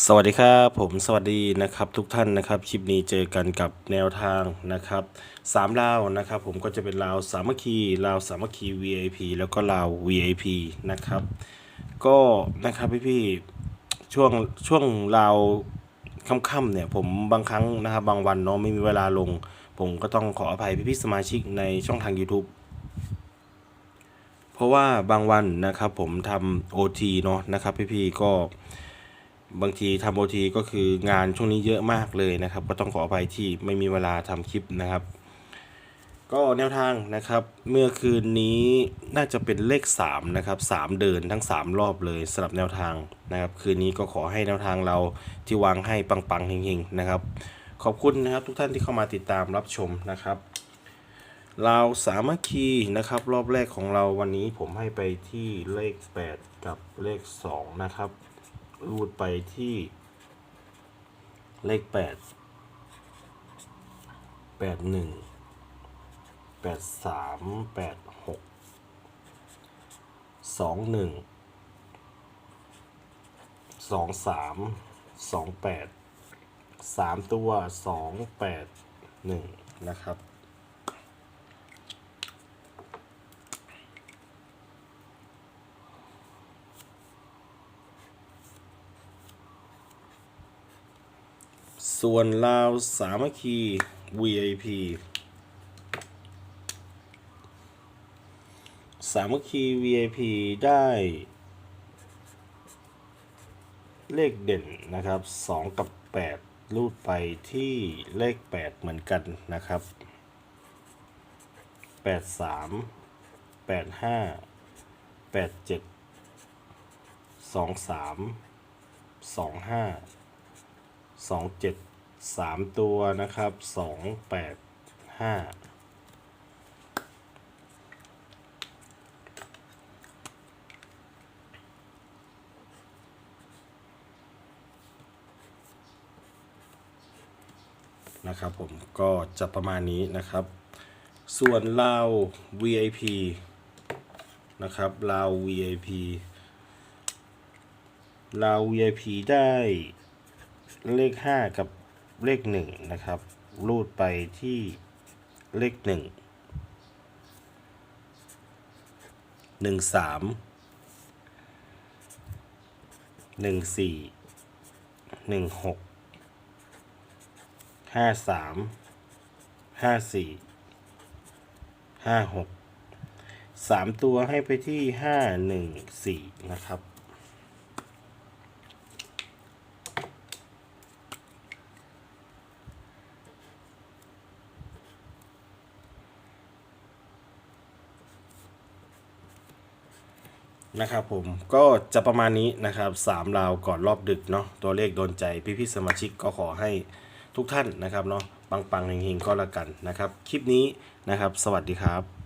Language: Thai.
สวัสดีครับผมสวัสดีนะครับทุกท่านนะครับคลิปนี้เจอกันกับแนวทางนะครับสามลาวนะครับผมก็จะเป็นลาวสามัคคีลาวสามัคคี VIP แล้วก็ลาว VIP นะครับก็นะครับพี่ๆช่วงช่วงลาวค่ำๆเนี่ยผมบางครั้งนะครับบางวันเนาะไม่มีเวลาลง ผมก็ต้องขออภัยพี่ๆสมาชิกในช่องทาง YouTube เพราะว่าบางวันนะครับผมทำ OT เนาะนะครับพี่ๆก็ บางทีทำโอทีก็คืองานช่วงนี้เยอะมากเลยนะครับ ก็ต้องขออภัยที่ไม่มีเวลาทำคลิปนะครับ ก็แนวทางนะครับ เมื่อคืนนี้น่าจะเป็นเลข3นะครับ3เดินทั้ง 3 รอบเลยสำหรับแนวทางนะครับ คืนนี้ก็ขอให้แนวทางเราที่วางให้ปังๆเฮงๆนะครับ ขอบคุณนะครับทุกท่านที่เข้ามาติดตามรับชมนะครับเราสามัคคีนะครับ รอบแรกของเราวันนี้ผมให้ไปที่เลข 8 กับเลข 2 นะครับ รูดไปที่เลขแปดแปดหนึ่งแปดสามแปดหกสองหนึ่งสองสามสองแปดสามตัวสองแปดหนึ่งนะครับ ส่วนลาวสามัคคี VIP สามัคคี VIP ได้ เลขเด่นนะครับ 2 กับ 8 รูดไปที่เลข 8 เหมือนกันนะครับ 83 85 87 23 25 สองเจ็ดสามตัวนะครับสองแปดห้านะครับผมก็จะประมาณนี้นะครับ ส่วนลาว VIP นะครับลาว VIP ลาว VIP ได้ เลขห้ากับเลขหนึ่งนะครับ รูดไปที่เลขหนึ่งหนึ่งสามหนึ่งสี่หนึ่งหกห้าสามห้าสี่ห้าหกสามตัวให้ไปที่ห้าหนึ่งสี่นะครับ นะครับผมก็จะประมาณนี้นะครับสามราวก่อนรอบดึกเนาะตัวเลขโดนใจพี่ๆสมาชิกก็ขอให้ทุกท่านนะครับเนาะปังๆเฮงๆก็แล้วกันนะครับ คลิปนี้นะครับ สวัสดีครับ